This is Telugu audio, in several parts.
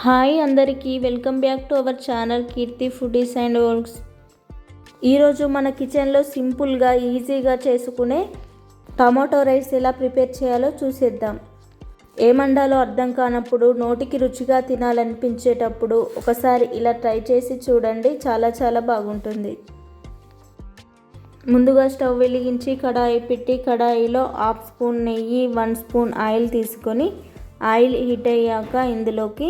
హాయ్ అందరికీ welcome back to our channel Keerthi foodies and works ఈరోజు మన కిచెన్లో సింపుల్గా ఈజీగా చేసుకునే టమాటో రైస్ ఎలా ప్రిపేర్ చేయాలో చూసేద్దాం. ఏమండాలో అర్థం కానప్పుడు నోటికి రుచిగా తినాలనిపించేటప్పుడు ఒకసారి ఇలా ట్రై చేసి చూడండి చాలా చాలా బాగుంటుంది. ముందుగా స్టవ్ వెలిగించి కడాయి పెట్టి కడాయిలో హాఫ్ స్పూన్ నెయ్యి వన్ స్పూన్ ఆయిల్ తీసుకొని ఆయిల్ హీట్ అయ్యాక ఇందులోకి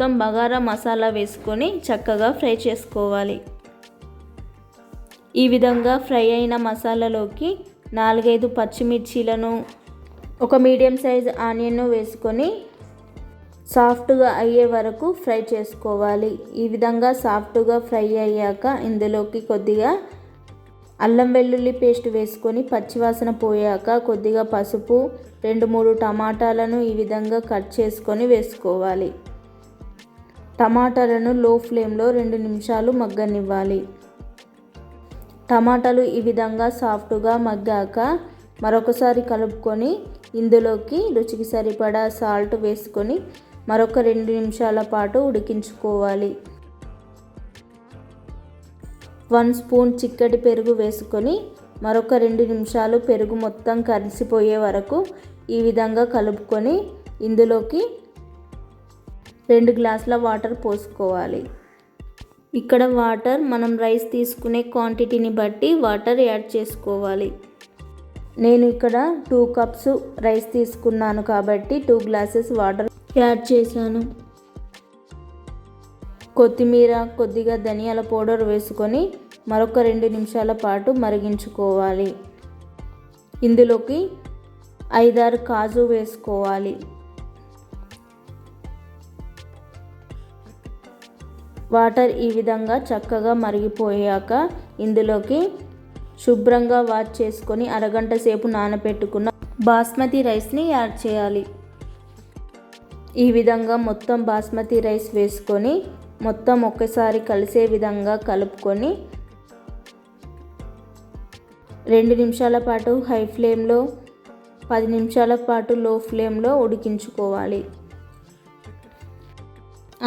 మొత్తం బగారా మసాలా వేసుకొని చక్కగా ఫ్రై చేసుకోవాలి. ఈ విధంగా ఫ్రై అయిన మసాలాలోకి నాలుగైదు పచ్చిమిర్చీలను ఒక మీడియం సైజ్ ఆనియన్ను వేసుకొని సాఫ్ట్గా అయ్యే వరకు ఫ్రై చేసుకోవాలి. ఈ విధంగా సాఫ్ట్గా ఫ్రై అయ్యాక ఇందులోకి కొద్దిగా అల్లం వెల్లుల్లి పేస్ట్ వేసుకొని పచ్చివాసన పోయాక కొద్దిగా పసుపు రెండు మూడు టమాటాలను ఈ విధంగా కట్ చేసుకొని వేసుకోవాలి. టమాటాలను లో ఫ్లేమ్లో రెండు నిమిషాలు మగ్గనివ్వాలి. టమాటాలు ఈ విధంగా సాఫ్ట్గా మగ్గాక మరొకసారి కలుపుకొని ఇందులోకి రుచికి సరిపడా సాల్ట్ వేసుకొని మరొక రెండు నిమిషాల పాటు ఉడికించుకోవాలి. వన్ స్పూన్ చిక్కటి పెరుగు వేసుకొని మరొక రెండు నిమిషాలు పెరుగు మొత్తం కలిసిపోయే వరకు ఈ విధంగా కలుపుకొని ఇందులోకి రెండు గ్లాసుల వాటర్ పోసుకోవాలి. ఇక్కడ వాటర్ మనం రైస్ తీసుకునే క్వాంటిటీని బట్టి వాటర్ యాడ్ చేసుకోవాలి. నేను ఇక్కడ టూ కప్స్ రైస్ తీసుకున్నాను కాబట్టి టూ గ్లాసెస్ వాటర్ యాడ్ చేశాను. కొత్తిమీర కొద్దిగా ధనియాల పౌడర్ వేసుకొని మరొక రెండు నిమిషాల పాటు మరిగించుకోవాలి. ఇందులోకి ఐదారు కాజు వేసుకోవాలి. వాటర్ ఈ విధంగా చక్కగా మరిగిపోయాక ఇందులోకి శుభ్రంగా వాష్ చేసుకొని అరగంట సేపు నానబెట్టుకున్న బాస్మతి రైస్ని యాడ్ చేయాలి. ఈ విధంగా మొత్తం బాస్మతి రైస్ వేసుకొని మొత్తం ఒక్కసారి కలిసే విధంగా కలుపుకొని రెండు నిమిషాల పాటు హై ఫ్లేమ్లో పది నిమిషాల పాటు లో ఫ్లేమ్లో ఉడికించుకోవాలి.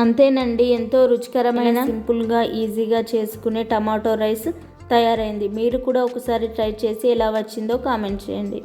అంతేనండి ఎంతో రుచికరమైన సింపుల్గా ఈజీగా చేసుకునే టమాటో రైస్ తయారైంది. మీరు కూడా ఒకసారి ట్రై చేసి ఎలా వచ్చిందో కామెంట్ చేయండి.